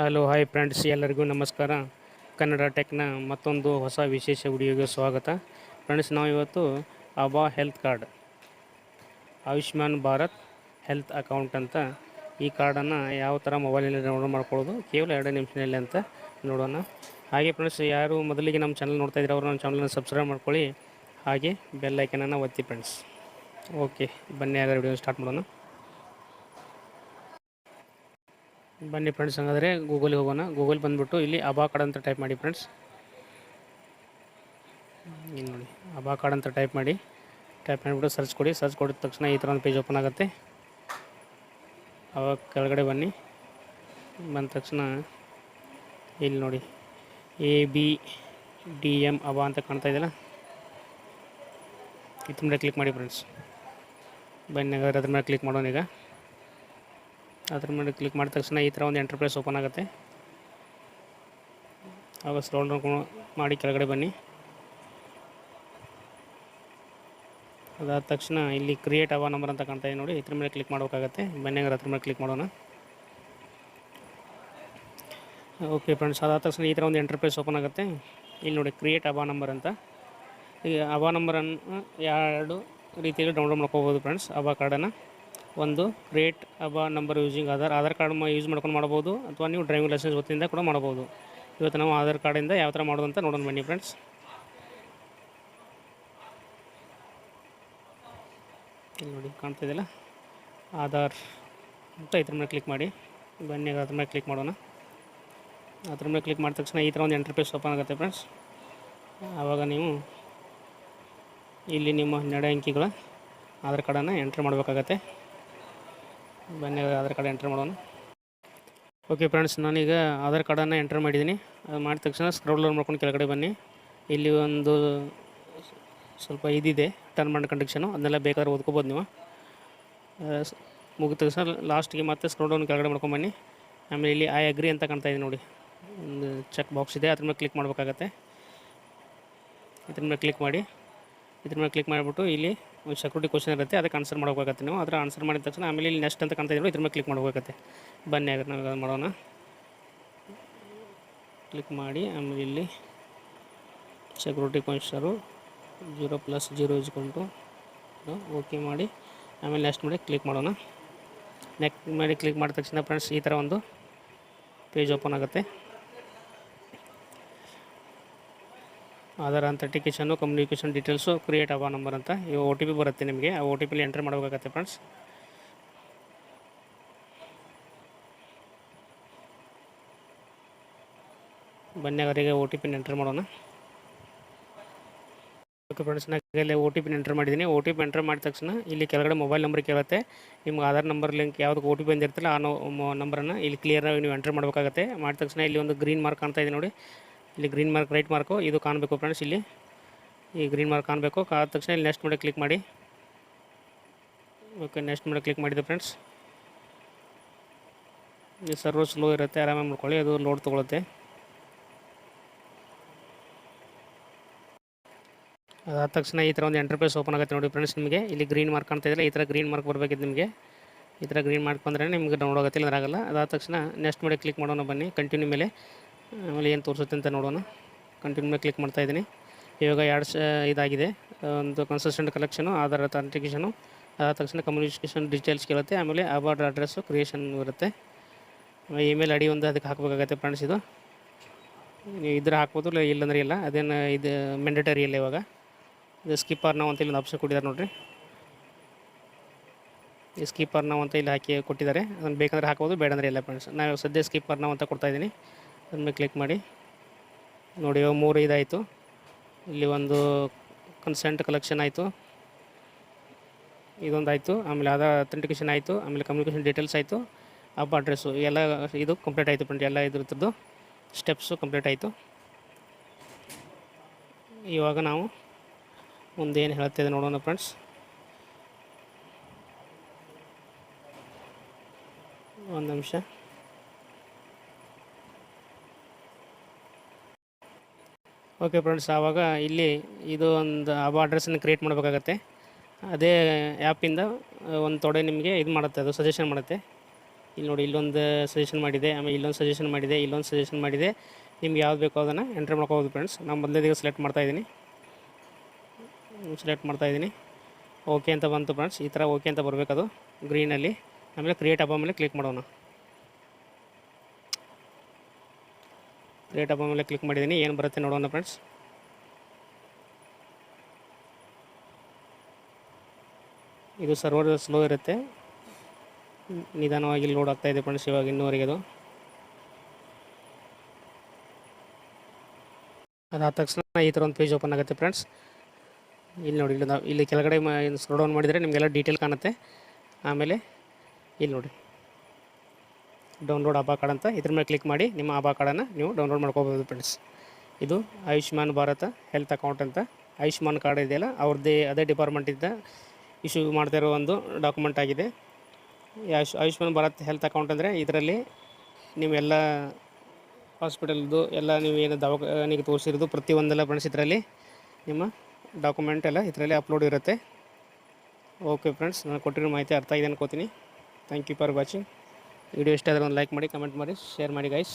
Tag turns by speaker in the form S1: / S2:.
S1: Hello, hi friends ಎಲ್ಲರಿಗೂ ನಮಸ್ಕಾರ. ಕನ್ನಡ ಟೆಕ್ನ ಮತ್ತೊಂದು ಹೊಸ ವಿಶೇಷ ವಿಡಿಯೋಗೆ ಸ್ವಾಗತ. ಫ್ರೆಂಡ್ಸ್ ನಾವು ಇವತ್ತು ABHA health card, Ayushman Bharat health account ಅಂತ ಈ ಕಾರ್ಡನ್ನು ಯಾವ ಥರ ಮೊಬೈಲಲ್ಲಿ ಡೌನ್ಲೋಡ್ ಮಾಡ್ಕೊಳ್ಳೋದು ಕೇವಲ ಎರಡೇ ನಿಮಿಷದಲ್ಲಿ ಅಂತ ನೋಡೋಣ. ಹಾಗೆ ಫ್ರೆಂಡ್ಸ್ ಯಾರು ಮೊದಲಿಗೆ ನಮ್ಮ ಚಾನಲ್ ನೋಡ್ತಾ ಇದ್ದಾರೆ ಅವರು ನಮ್ಮ ಚಾನಲನ್ನು ಸಬ್ಸ್ಕ್ರೈಬ್ ಮಾಡ್ಕೊಳ್ಳಿ. ಹಾಗೆ ಬೆಲ್ ಐಕನನ್ನು ಒತ್ತಿ ಫ್ರೆಂಡ್ಸ್ ಓಕೆ ಬನ್ನಿ ಹಾಗಾದ್ರೆ ವಿಡಿಯೋ ಸ್ಟಾರ್ಟ್ ಮಾಡೋಣ. ಬನ್ನಿ ಫ್ರೆಂಡ್ಸ್ ಹಂಗಾದರೆ ಗೂಗಲ್ಗೆ ಹೋಗೋಣ. ಗೂಗಲ್ ಬಂದುಬಿಟ್ಟು ಇಲ್ಲಿ ಅಬಾ ಕಾರ್ಡ್ ಅಂತ ಟೈಪ್ ಮಾಡಿ ಫ್ರೆಂಡ್ಸ್ ಇಲ್ಲಿ ನೋಡಿ ಅಬಾ ಕಾರ್ಡ್ ಅಂತ ಟೈಪ್ ಮಾಡಿ ಟೈಪ್ ಮಾಡಿಬಿಟ್ಟು ಸರ್ಚ್ ಕೊಡಿ. ಸರ್ಚ್ ಕೊಡಿದ ತಕ್ಷಣ ಈ ಥರ ಒಂದು ಪೇಜ್ ಓಪನ್ ಆಗುತ್ತೆ. ಅವಾಗ ಕೆಳಗಡೆ ಬನ್ನಿ. ಬಂದ ತಕ್ಷಣ ಇಲ್ಲಿ ನೋಡಿ A B D M ABHA ಅಂತ ಕಾಣ್ತಾ ಇದೆಯಲ್ಲ? ಇದ್ರ ಮೇಲೆ ಕ್ಲಿಕ್ ಮಾಡಿ ಫ್ರೆಂಡ್ಸ್ ಬನ್ನಿ, ಹಾಗಾದ್ರೆ ಅದ್ರ ಮೇಲೆ ಕ್ಲಿಕ್ ಮಾಡೋಣ ಈಗ. ಅದ್ರ ಮೇಲೆ ಕ್ಲಿಕ್ ಮಾಡಿದ ತಕ್ಷಣ ಈ ಥರ ಒಂದು ಎಂಟರ್ಪ್ರೈಸ್ ಓಪನ್ ಆಗುತ್ತೆ. ಆವಾಗ ಸ್ಕ್ರೋಲ್ ಮಾಡಿ ಕೆಳಗಡೆ ಬನ್ನಿ. ಅದಾದ ತಕ್ಷಣ ಇಲ್ಲಿ ಕ್ರಿಯೇಟ್ ಅವ ನಂಬರ್ ಅಂತ ಕಾಣ್ತಾ ಇದೆ ನೋಡಿ. ಇದ್ರ ಮೇಲೆ ಕ್ಲಿಕ್ ಮಾಡಬೇಕಾಗತ್ತೆ. ಬನ್ನಿ ಅದ್ರ ಮೇಲೆ ಕ್ಲಿಕ್ ಮಾಡೋಣ. ಓಕೆ ಫ್ರೆಂಡ್ಸ್ ಅದಾದ ತಕ್ಷಣ ಈ ಥರ ಒಂದು ಎಂಟರ್ಪ್ರೈಸ್ ಓಪನ್ ಆಗುತ್ತೆ. ಇಲ್ಲಿ ನೋಡಿ ಕ್ರಿಯೇಟ್ ಅಬಾ ನಂಬರ್ ಅಂತ. ಈ ಅವಾ ನಂಬರನ್ನು ಎರಡು ರೀತಿಯಲ್ಲಿ ಡೌನ್ಲೋಡ್ ಮಾಡ್ಕೋಬೋದು ಫ್ರೆಂಡ್ಸ್ ಅಬಾ ಕಾರ್ಡನ್ನು ಒಂದು create ABHA number using Aadhaar Aadhaar card use ಮಾಡ್ಕೊಂಡು ಮಾಡ್ಬೋದು ಅಥವಾ ನೀವು ಡ್ರೈವಿಂಗ್ ಲೈಸೆನ್ಸ್ ವತಿಯಿಂದ ಕೂಡ ಮಾಡ್ಬೋದು. ಇವತ್ತು ನಾವು ಆಧಾರ್ ಕಾರ್ಡಿಂದ ಯಾವ ಥರ ಮಾಡೋದು ಅಂತ ನೋಡೋಣ ಬನ್ನಿ ಫ್ರೆಂಡ್ಸ್ ಇಲ್ಲಿ ನೋಡಿ ಕಾಣ್ತಿದೆಯಲ್ಲ ಆಧಾರ್ ಅಂತ ಇದ್ರ ಮೇಲೆ ಕ್ಲಿಕ್ ಮಾಡಿ. ಬನ್ನಿ ಅದ್ರ ಮೇಲೆ ಕ್ಲಿಕ್ ಮಾಡೋಣ. ಅದ್ರ ಮೇಲೆ ಕ್ಲಿಕ್ ಮಾಡಿದ ತಕ್ಷಣ ಈ ಥರ ಒಂದು ಎಂಟರ್ಪೇಸ್ ಓಪನ್ ಆಗುತ್ತೆ ಫ್ರೆಂಡ್ಸ್ ಆವಾಗ ನೀವು ಇಲ್ಲಿ ನಿಮ್ಮ ನಡೆ ಅಂಕಿಗಳ ಆಧಾರ್ ಕಾರ್ಡನ್ನು ಎಂಟ್ರ್ ಮಾಡಬೇಕಾಗತ್ತೆ. ಬನ್ನಿ, ಆಧಾರ್ ಕಾರ್ಡ್ ಎಂಟ್ರ್ ಮಾಡೋಣ. ಓಕೆ ಫ್ರೆಂಡ್ಸ್ ನಾನೀಗ ಆಧಾರ್ ಕಾರ್ಡನ್ನು ಎಂಟ್ರ್ ಮಾಡಿದ್ದೀನಿ ಅದು ಮಾಡಿದ ತಕ್ಷಣ ಸ್ಕ್ರೌಲರ್ ಮಾಡ್ಕೊಂಡು ಕೆಳಗಡೆ ಬನ್ನಿ. ಇಲ್ಲಿ ಒಂದು ಸ್ವಲ್ಪ ಇದಿದೆ ಟರ್ಮ್ ಆ್ಯಂಡ್ ಕಂಡೀಷನು ಅದನ್ನೆಲ್ಲ ಬೇಕಾದ್ರೆ ಓದ್ಕೋಬೋದು ನೀವು. ಮುಗಿದ ತಕ್ಷಣ ಲಾಸ್ಟಿಗೆ ಮತ್ತೆ ಸ್ಕ್ರೋಲ್ ಡೌನ್ ಕೆಳಗಡೆ ಮಾಡ್ಕೊಂಡು ಬನ್ನಿ. ಆಮೇಲೆ ಇಲ್ಲಿ ಐ ಅಗ್ರಿ ಅಂತ ಕಾಣ್ತಾ ಇದೆ ನೋಡಿ. ಒಂದು ಚೆಕ್ ಬಾಕ್ಸ್ ಇದೆ, ಅದ್ರ ಮೇಲೆ ಕ್ಲಿಕ್ ಮಾಡಬೇಕಾಗತ್ತೆ. ಇದ್ರ ಮೇಲೆ ಕ್ಲಿಕ್ ಮಾಡಿ. ಇದ್ರ ಮೇಲೆ ಕ್ಲಿಕ್ ಮಾಡಿಬಿಟ್ಟು ಇಲ್ಲಿ ಸೆಕ್ಯೂರಿಟಿ ಕ್ವಶನ್ ಇರುತ್ತೆ, ಅದಕ್ಕೆ ಆನ್ಸರ್ ಮಾಡಬೇಕಾಗತ್ತೆ ನೀವು. ಅದರ ಆನ್ಸರ್ ಮಾಡಿದ ತಕ್ಷಣ ಆಮೇಲೆ ಇಲ್ಲಿ ನೆಕ್ಸ್ಟ್ ಅಂತ ಕಾಣ್ತಾ ಇದ್ರು ಇದ್ರ ಮೇಲೆ ಕ್ಲಿಕ್ ಮಾಡಬೇಕಾಗತ್ತೆ ಬನ್ನಿ ಆಗ ನಾವು ಅದು ಮಾಡೋಣ. ಕ್ಲಿಕ್ ಮಾಡಿ, ಆಮೇಲೆ ಇಲ್ಲಿ security question zero plus zero ಇಸ್ಕೊಂಡು ಓಕೆ ಮಾಡಿ, ಆಮೇಲೆ ನೆಕ್ಸ್ಟ್ ಮಾಡಿ ಕ್ಲಿಕ್ ಮಾಡೋಣ. ನೆಕ್ಸ್ಟ್ ಮಾಡಿ ಕ್ಲಿಕ್ ಮಾಡಿದ ತಕ್ಷಣ ಫ್ರೆಂಡ್ಸ್ ಈ ಥರ ಒಂದು ಪೇಜ್ ಓಪನ್ ಆಗುತ್ತೆ. Aadhaar authentication communication details create ಆಗೋ ನಂಬರ್ ಅಂತ ಈ ಒ ಟಿ ಪಿ ಬರುತ್ತೆ ನಿಮಗೆ. ಆ ಒ ಟಿ ಪಿಲಿ ಎಂಟ್ರ್ ಮಾಡಬೇಕಾಗತ್ತೆ ಫ್ರೆಂಡ್ಸ್ ಬನ್ನಿ ಅವರಿಗೆ ಒ ಟಿ ಪಿನ ಎಂಟ್ರ್ ಮಾಡೋಣ. ಓಕೆ ಫ್ರೆಂಡ್ಸ್ ನಾನು ಓ ಟಿ ಪಿನ ಎಂಟ್ರ್ ಮಾಡಿದ್ದೀನಿ. ಒ ಟಿ ಪಿ ಎಂಟ್ರ್ ಮಾಡಿದ ತಕ್ಷಣ ಇಲ್ಲಿ ಕೆಳಗಡೆ ಮೊಬೈಲ್ ನಂಬರ್ ಕೇಳುತ್ತೆ. ನಿಮ್ಗೆ ಆಧಾರ್ ನಂಬರ್ ಲಿಂಕ್ ಯಾವುದಕ್ಕೆ ಒ ಟಿ ಪಿ ಬಂದಿರ್ತಲ್ಲ ಆ ನಂಬರನ್ನು ಇಲ್ಲಿ ಕ್ಲಿಯರಾಗಿ ನೀವು ಎಂಟ್ರ್ ಮಾಡಬೇಕಾಗತ್ತೆ. ಮಾಡಿದ ತಕ್ಷಣ ಇಲ್ಲಿ ಒಂದು ಗ್ರೀನ್ ಮಾರ್ಕ್ ಕಾಣ್ತಾ ಇದೆ ನೋಡಿ. ಇಲ್ಲಿ ಗ್ರೀನ್ ಮಾರ್ಕ್ ರೈಟ್ ಮಾರ್ಕು ಇದು ಕಾಣಬೇಕು ಫ್ರೆಂಡ್ಸ್ ಇಲ್ಲಿ. ಈ ಗ್ರೀನ್ ಮಾರ್ಕ್ ಕಾಣಬೇಕು. ಆದ ತಕ್ಷಣ ಇಲ್ಲಿ ನೆಕ್ಸ್ಟ್ ಮೇಲೆ ಕ್ಲಿಕ್ ಮಾಡಿ. ಓಕೆ ನೆಕ್ಸ್ಟ್ ಮೇಲೆ ಕ್ಲಿಕ್ ಮಾಡಿದೆ ಫ್ರೆಂಡ್ಸ್ ಈ ಸರ್ವರ್ ಸ್ಲೋ ಇರುತ್ತೆ, ಆರಾಮಾಗಿ ಮಾಡ್ಕೊಳ್ಳಿ ಅದು ಲೋಡ್ ತೊಗೊಳುತ್ತೆ. ಅದಾದ ತಕ್ಷಣ ಈ ಥರ ಒಂದು ಎಂಟರ್ಪ್ರೈಸ್ ಓಪನ್ ಆಗುತ್ತೆ ನೋಡಿ ಫ್ರೆಂಡ್ಸ್ ನಿಮಗೆ. ಇಲ್ಲಿ ಗ್ರೀನ್ ಮಾರ್ಕ್ ಕಾಣ್ತಾ ಇದ್ದರೆ ಈ ಥರ ಗ್ರೀನ್ ಮಾರ್ಕ್ ಬರಬೇಕಿತ್ತು ನಿಮಗೆ. ಈ ಥರ ಗ್ರೀನ್ ಮಾರ್ಕ್ ಬಂದರೆ ನಿಮಗೆ ಡೌನ್ಲೋಡ್ ಆಗುತ್ತೆ ಇಲ್ಲ ಆಗಲ್ಲ. ಅದಾದ ತಕ್ಷಣ ನೆಕ್ಸ್ಟ್ ಮೇಲೆ ಕ್ಲಿಕ್ ಮಾಡೋಣ ಬನ್ನಿ ಕಂಟಿನ್ಯೂ ಮೇಲೆ. ಆಮೇಲೆ ಏನು ತೋರಿಸುತ್ತೆ ಅಂತ ನೋಡೋಣ. ಕಂಟಿನ್ಯೂ ಕ್ಲಿಕ್ ಮಾಡ್ತಾ ಇದ್ದೀನಿ. ಇವಾಗ ಎರಡು ಸ, ಇದಾಗಿದೆ. ಒಂದು ಕನ್ಸಿಸ್ಟೆಂಟ್ ಕಲೆಕ್ಷನು ಆಧಾರ್ ಅಥೆಂಟಿಕೇಷನು ಅದಾದ ತಕ್ಷಣ ಕಮ್ಯುನಿಕೇಷನ್ ಡೀಟೇಲ್ಸ್ ಕೇಳುತ್ತೆ. ಆಮೇಲೆ ಅಬಾರ್ಡ್ ಅಡ್ರೆಸ್ಸು ಕ್ರಿಯೇಷನ್ ಇರುತ್ತೆ. ಇಮೇಲ್ ಐ ಡಿ ಒಂದು ಅದಕ್ಕೆ ಹಾಕಬೇಕಾಗತ್ತೆ ಫ್ರೆಂಡ್ಸ್ ಇದು. ಇದ್ರೆ ಹಾಕ್ಬೋದು, ಇಲ್ಲ ಇಲ್ಲಂದ್ರೆ ಇಲ್ಲ. ಅದೇನು ಇದು ಮೆಂಡೇಟರಿ ಇಲ್ಲ ಇವಾಗ. ಇದು ಸ್ಕಿಪ್ಪರ್ ನಾವು ಅಂತ ಇಲ್ಲಿ ಆಪ್ಷನ್ ಕೊಟ್ಟಿದ್ದಾರೆ ನೋಡಿರಿ. ಈ ಸ್ಕಿಪ್ಪರ್ ನಾವು ಅಂತ ಇಲ್ಲಿ ಹಾಕಿ ಕೊಟ್ಟಿದ್ದಾರೆ. ಅದನ್ನು ಬೇಕಂದ್ರೆ ಹಾಕ್ಬೋದು, ಬೇಡಂದ್ರೆ ಇಲ್ಲ ಫ್ರೆಂಡ್ಸ್ ನಾವು ಸದ್ಯ ಸ್ಕಿಪ್ಪರ್ ನಾವು ಅಂತ ಕೊಡ್ತಾಯಿದ್ದೀನಿ ಮೇಲೆ ಕ್ಲಿಕ್ ಮಾಡಿ. ನೋಡಿ, ಇವಾಗ ಮೂರು ಇದಾಯಿತು. ಇಲ್ಲಿ ಒಂದು ಕನ್ಸೆಂಟ್ ಕಲೆಕ್ಷನ್ ಆಯಿತು. ಇದೊಂದು ಆಯಿತು, ಆಮೇಲೆ ಅದ ಅಥೆಂಟಿಕೇಷನ್ ಆಯಿತು, ಆಮೇಲೆ ಕಮ್ಯುನಿಕೇಷನ್ ಡೀಟೇಲ್ಸ್ ಆಯಿತು ಅಪ್ ಅಡ್ರೆಸ್ಸು ಎಲ್ಲ ಇದು ಕಂಪ್ಲೀಟ್ ಆಯಿತು ಫ್ರೆಂಡ್ ಎಲ್ಲ ಇದ್ರದ್ದು ಸ್ಟೆಪ್ಸು ಕಂಪ್ಲೀಟ್ ಆಯಿತು. ಇವಾಗ ನಾವು ಮುಂದೇನು ಹೇಳ್ತಿದೆ ನೋಡೋಣ ಫ್ರೆಂಡ್ಸ್ ಒಂದು ನಿಮಿಷ. ಓಕೆ ಫ್ರೆಂಡ್ಸ್ ಆವಾಗ ಇಲ್ಲಿ ಇದು ಒಂದು ಹಬ್ಬ ಅಡ್ರೆಸ್ಸನ್ನು ಕ್ರಿಯೇಟ್ ಮಾಡಬೇಕಾಗತ್ತೆ. ಅದೇ ಆ್ಯಪಿಂದ ಒಂದು ತೊಡೆ ನಿಮಗೆ ಇದು ಮಾಡುತ್ತೆ, ಅದು ಸಜೆಷನ್ ಮಾಡುತ್ತೆ. ಇಲ್ಲಿ ನೋಡಿ, ಇಲ್ಲೊಂದು ಸಜೆಷನ್ ಮಾಡಿದೆ, ಆಮೇಲೆ ಇಲ್ಲೊಂದು ಸಜೆಷನ್ ಮಾಡಿದೆ, ಇಲ್ಲೊಂದು ಸಜೆಷನ್ ಮಾಡಿದೆ. ನಿಮ್ಗೆ ಯಾವ್ದು ಬೇಕೋ ಅದನ್ನು ಎಂಟ್ರಿ ಮಾಡ್ಕೋಬೋದು ಫ್ರೆಂಡ್ಸ್ ನಾನು ಮೊದಲೇದಿಗೆ ಸೆಲೆಕ್ಟ್ ಮಾಡ್ತಾಯಿದ್ದೀನಿ ಸೆಲೆಕ್ಟ್ ಮಾಡ್ತಾಯಿದ್ದೀನಿ ಓಕೆ ಅಂತ ಬಂತು ಫ್ರೆಂಡ್ಸ್ ಈ ಥರ ಓಕೆ ಅಂತ ಬರಬೇಕದು. ಗ್ರೀನಲ್ಲಿ ಆಮೇಲೆ ಕ್ರಿಯೇಟ್ ಅಪ್ಪ ಮೇಲೆ ಕ್ಲಿಕ್ ಮಾಡೋಣ. ಕ್ರಿಯೇಟ್ ಅಪ್ಪ ಮೇಲೆ ಕ್ಲಿಕ್ ಮಾಡಿದ್ದೀನಿ ಏನು ಬರುತ್ತೆ ನೋಡೋಣ ಫ್ರೆಂಡ್ಸ್ ಇದು ಸರ್ವರ್ ಸ್ಲೋ ಇರುತ್ತೆ. ನಿಧಾನವಾಗಿ ಲೋಡ್ ಆಗ್ತಾ ಇದೆ ಫ್ರೆಂಡ್ಸ್ ಇವಾಗ ಇನ್ನೂವರೆಗೆ ಅದು. ಅದಾದ ತಕ್ಷಣ ಈ ಥರ ಒಂದು ಪೇಜ್ ಓಪನ್ ಆಗುತ್ತೆ ಫ್ರೆಂಡ್ಸ್ ಇಲ್ಲಿ ನೋಡಿ, ಇಲ್ಲಿ ಇಲ್ಲಿ ಕೆಳಗಡೆ ಸ್ಕ್ರೋಲ್ ಡೌನ್ ಮಾಡಿದರೆ ನಿಮಗೆಲ್ಲ ಡೀಟೇಲ್ ಕಾಣುತ್ತೆ. ಆಮೇಲೆ ಇಲ್ಲಿ ನೋಡಿ. ಡೌನ್ಲೋಡ್ ಆಭಾ ಕಾರ್ಡ್ ಅಂತ. ಇದ್ರ ಮೇಲೆ ಕ್ಲಿಕ್ ಮಾಡಿ ನಿಮ್ಮ ಆಭಾ ಕಾರ್ಡನ್ನು ನೀವು ಡೌನ್ಲೋಡ್ ಮಾಡ್ಕೋಬೋದು ಫ್ರೆಂಡ್ಸ್ ಇದು ಆಯುಷ್ಮಾನ್ ಭಾರತ ಹೆಲ್ತ್ ಅಕೌಂಟ್ ಅಂತ. ಆಯುಷ್ಮಾನ್ ಕಾರ್ಡ್ ಇದೆಯಲ್ಲ ಅವ್ರದ್ದೇ ಅದೇ ಡಿಪಾರ್ಟ್ಮೆಂಟಿಂದ ಇಶ್ಯೂ ಮಾಡ್ತಾ ಇರೋ ಒಂದು ಡಾಕ್ಯುಮೆಂಟ್ ಆಗಿದೆ. ಆಯುಷ್, ಆಯುಷ್ಮಾನ್ ಭಾರತ್ ಹೆಲ್ತ್ ಅಕೌಂಟ್ ಅಂದರೆ ಇದರಲ್ಲಿ ನೀವೆಲ್ಲ ಹಾಸ್ಪಿಟಲ್ದು ಎಲ್ಲ ನೀವು ಏನು ದವಾಖಾನೆಗೆ ತೋರಿಸಿರೋದು ಪ್ರತಿಯೊಂದೆಲ್ಲ ಫ್ರೆಂಡ್ಸ್ ಇದರಲ್ಲಿ ನಿಮ್ಮ ಡಾಕ್ಯುಮೆಂಟ್ ಎಲ್ಲ ಇದರಲ್ಲಿ ಅಪ್ಲೋಡ್ ಇರುತ್ತೆ. ಓಕೆ ಫ್ರೆಂಡ್ಸ್ ನಾನು ಕೊಟ್ಟಿರೋ ಮಾಹಿತಿ ಅರ್ಥ ಆಗಿದೆ ಅನ್ಕೋತೀನಿ. Thank you for watching video ಇಷ್ಟ ಆದರೆ ಒಂದು ಲೈಕ್ ಮಾಡಿ ಕಮೆಂಟ್ ಮಾಡಿ ಶೇರ್ ಮಾಡಿ ಗೈಸ್